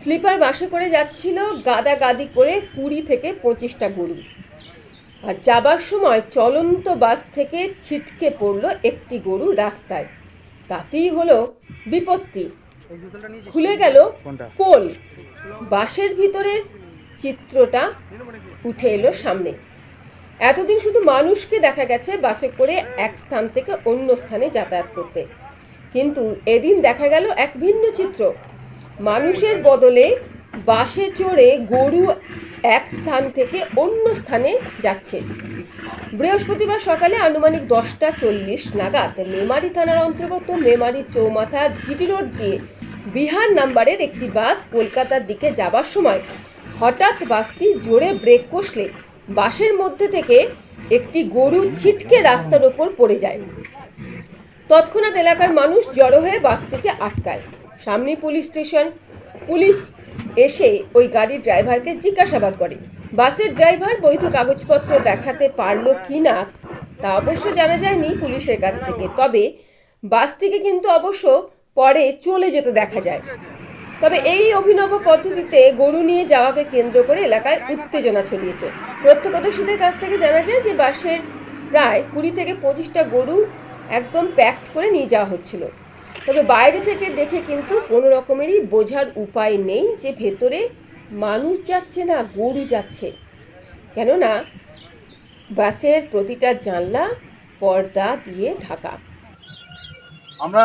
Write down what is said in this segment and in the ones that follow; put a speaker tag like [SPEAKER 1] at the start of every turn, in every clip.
[SPEAKER 1] Sleeper বাসে করে যাচ্ছিল গাদা গাদি করে কুড়ি থেকে পঁচিশটা গরু। আর যাবার সময় চলন্ত বাস থেকে ছিটকে পড়ল একটি গরু রাস্তায়। তাতেই হলো বিপত্তি। খুলে গেল পোল বাসের ভিতরের চিত্রটা উঠে এলো সামনে। এতদিন শুধু মানুষকে দেখা গেছে বাসে করে এক স্থান থেকে অন্য স্থানে যাতায়াত করতে। কিন্তু এদিন দেখা গেল এক ভিন্ন চিত্র। মানুষের বদলে বাসে চড়ে গরু এক স্থান থেকে অন্য স্থানে যাচ্ছে। বৃহস্পতিবার সকালে আনুমানিক দশটা চল্লিশ নাগাদ মেমারি থানার অন্তর্গত মেমারি চৌমাথার জিটি রোড দিয়ে বিহার নাম্বারের একটি বাস কলকাতার দিকে যাবার সময় হঠাৎ বাসটি জোরে ব্রেক কষলে বাসের মধ্যে থেকে একটি গরু ছিটকে রাস্তার ওপর পড়ে যায়। তৎক্ষণাৎ এলাকার মানুষ জড়ো হয়ে বাসটিকে আটকায়। সামনে পুলিশ স্টেশন। পুলিশ এসে ওই গাড়ির ড্রাইভারকে জিজ্ঞাসাবাদ করে। বাসের ড্রাইভার বৈধ কাগজপত্র দেখাতে পারল কি না, তা অবশ্য জানা যায়নি পুলিশের কাছ থেকে। তবে বাসটিকে কিন্তু অবশ্য পরে চলে যেতে দেখা যায়। তবে এই অভিনব পদ্ধতিতে গরু নিয়ে যাওয়াকে কেন্দ্র করে এলাকায় উত্তেজনা ছড়িয়েছে। প্রত্যক্ষদর্শীদের কাছ থেকে জানা যায় যে বাসের প্রায় কুড়ি থেকে পঁচিশটা গরু একদম প্যাকড করে নিয়ে যাওয়া হচ্ছিল। তবে বাইরে থেকে দেখে কিন্তু কোনো রকমেরই বোঝার উপায় নেই যে ভেতরে মানুষ যাচ্ছে না গরু যাচ্ছে। কেননা বাসের প্রতিটা জানলা পর্দা দিয়ে ঢাকা।
[SPEAKER 2] আমরা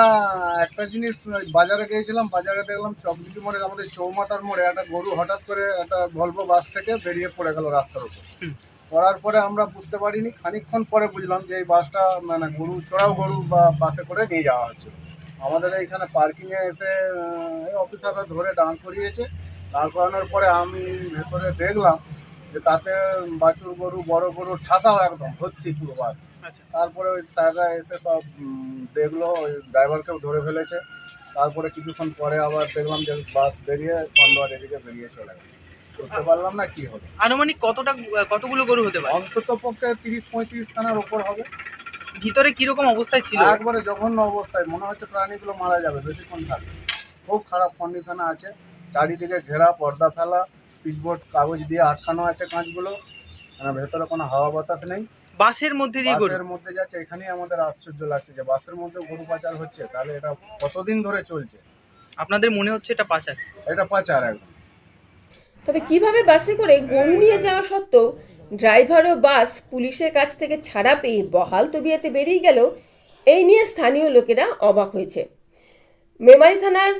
[SPEAKER 2] একটা জিনিস বাজারে গিয়েছিলাম বাজারে দেখলাম চকদিকি মোড়ে আমাদের চৌমাথার মোড়ে একটা গরু হঠাৎ করে একটা ভলভো বাস থেকে বেরিয়ে পড়ে গেল রাস্তার উপর। পড়ার পরে আমরা বুঝতে পারিনি খানিকক্ষণ পরে বুঝলাম যে এই বাসটা মানে গরু চড়াও গরু বা বাসে করে নিয়ে যাওয়া হচ্ছে আমাদের এইখানে পার্কিংয়ে এসে এই অফিসাররা ধরে দাঁড় করিয়েছে। দাঁড় করানোর পরে আমি ভেতরে দেখলাম যে তাতে বাছুর গরু বড় গরু ঠাসাও একদম ভর্তি পুরো বাস তারপরে ওই স্যাররা এসে সব দেখল ওই ড্রাইভারকেও ধরে ফেলেছে। তারপরে কিছুক্ষণ পরে আবার দেখলাম যে বাস বেরিয়ে পান্ডোয়ার এদিকে বেরিয়ে চলে গেল। বুঝতে পারলাম না কি হবে।
[SPEAKER 3] আনুমানিক কতটা কতগুলো গরু হতে পারে?
[SPEAKER 2] অন্তত পক্ষে তিরিশ পঁয়ত্রিশ খানার ওপর হবে।
[SPEAKER 3] ভিতরে কীরকম অবস্থায় ছিল?
[SPEAKER 2] একবারে জঘন্য অবস্থায় মনে হচ্ছে প্রাণীগুলো মারা যাবে বেশিক্ষণ থাকবে খুব খারাপ কন্ডিশনে আছে। চারিদিকে ঘেরা পর্দা ফেলা পিচবোর্ড কাগজ দিয়ে আটকানো আছে কাঁচগুলো। মানে ভেতরে কোনো হাওয়া বাতাস নেই।
[SPEAKER 3] বাসের মধ্যে দিয়ে গরু?
[SPEAKER 2] বাসের মধ্যে যাচ্ছে এখানেই আমাদের আশ্চর্য লাগছে যে বাসের মধ্যে গরু পাচার হচ্ছে তাহলে এটা কতদিন ধরে চলছে?
[SPEAKER 3] আপনাদের মনে হচ্ছে এটা পাচার?
[SPEAKER 2] এটা পাচার একদম।
[SPEAKER 1] তবে কীভাবে বাসে করে গরু নিয়ে যাওয়া সত্ত্বেও ড্রাইভার ও বাস পুলিশের কাছ থেকে ছাড়া পেয়ে বহাল তবিয়াতে বেরিয়ে গেল, এই নিয়ে স্থানীয় লোকেরা অবাক হয়েছে। মেমারি থানার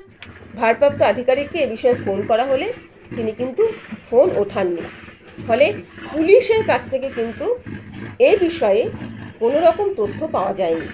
[SPEAKER 1] ভারপ্রাপ্ত আধিকারিককে এ বিষয়ে ফোন করা হলে তিনি কিন্তু ফোন ওঠাননি। ফলে পুলিশের কাছ থেকে কিন্তু এ বিষয়ে কোনো রকম তথ্য পাওয়া যায়নি।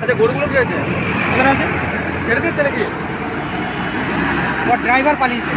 [SPEAKER 4] আচ্ছা গরুগুলো কি হয়েছে কোথায় আছে ছেড়ে দিচ্ছে নাকি? ড্রাইভার পালিয়েছে।